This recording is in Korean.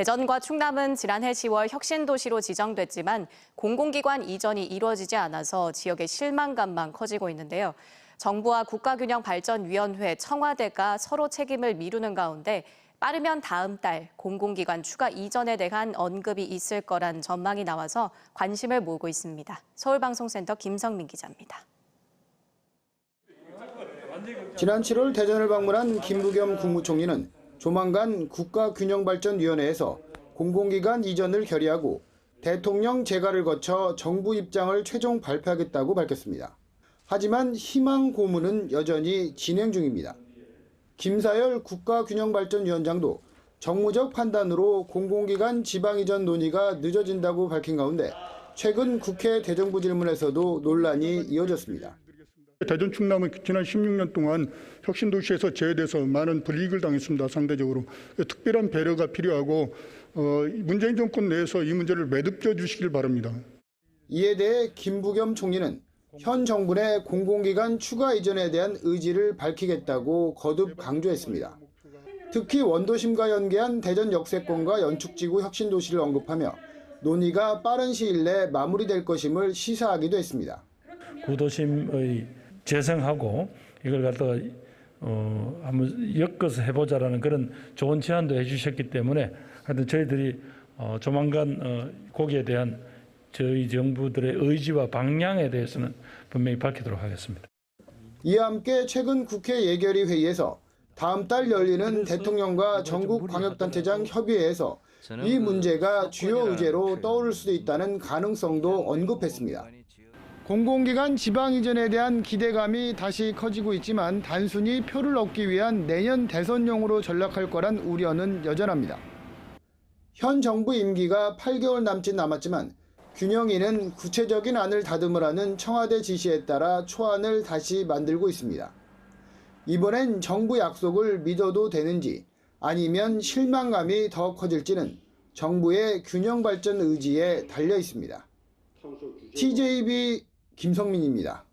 대전과 충남은 지난해 10월 혁신도시로 지정됐지만 공공기관 이전이 이루어지지 않아서 지역의 실망감만 커지고 있는데요. 정부와 국가균형발전위원회, 청와대가 서로 책임을 미루는 가운데 빠르면 다음 달 공공기관 추가 이전에 대한 언급이 있을 거란 전망이 나와서 관심을 모으고 있습니다. 서울방송센터 김성민 기자입니다. 지난 7월 대전을 방문한 김부겸 국무총리는 조만간 국가균형발전위원회에서 공공기관 이전을 결의하고 대통령 재가를 거쳐 정부 입장을 최종 발표하겠다고 밝혔습니다. 하지만 희망 고문은 여전히 진행 중입니다. 김사열 국가균형발전위원장도 정무적 판단으로 공공기관 지방 이전 논의가 늦어진다고 밝힌 가운데 최근 국회 대정부 질문에서도 논란이 이어졌습니다. 대전 충남은 지난 16년 동안 혁신도시에서 제외돼서 많은 불이익을 당했습니다. 상대적으로 특별한 배려가 필요하고 어, 문재인 정권 내에서 이 문제를 매듭져 주시길 바랍니다. 이에 대해 김부겸 총리는 현 정부 내 공공기관 추가 이전에 대한 의지를 밝히겠다고 거듭 강조했습니다. 특히 원도심과 연계한 대전 역세권과 연축지구 혁신도시를 언급하며 논의가 빠른 시일 내 마무리될 것임을 시사하기도 했습니다. 구도심의 재생하고 이걸 갖다가 어 한번 엮어서 해보자라는 그런 좋은 제안도 해주셨기 때문에 하여튼 저희들이 어 조만간 어 거기에 대한 저희 정부들의 의지와 방향에 대해서는 분명히 밝히도록 하겠습니다. 이와 함께 최근 국회 예결위 회의에서 다음 달 열리는 대통령과 전국 광역단체장 협의회에서 이 문제가 주요 의제로 떠오를 수도 있다는 가능성도 언급했습니다. 공공기관 지방 이전에 대한 기대감이 다시 커지고 있지만 단순히 표를 얻기 위한 내년 대선용으로 전락할 거란 우려는 여전합니다. 현 정부 임기가 8개월 남짓 남았지만 균형이는 구체적인 안을 다듬으라는 청와대 지시에 따라 초안을 다시 만들고 있습니다. 이번엔 정부 약속을 믿어도 되는지 아니면 실망감이 더 커질지는 정부의 균형 발전 의지에 달려 있습니다. TJB 김성민입니다.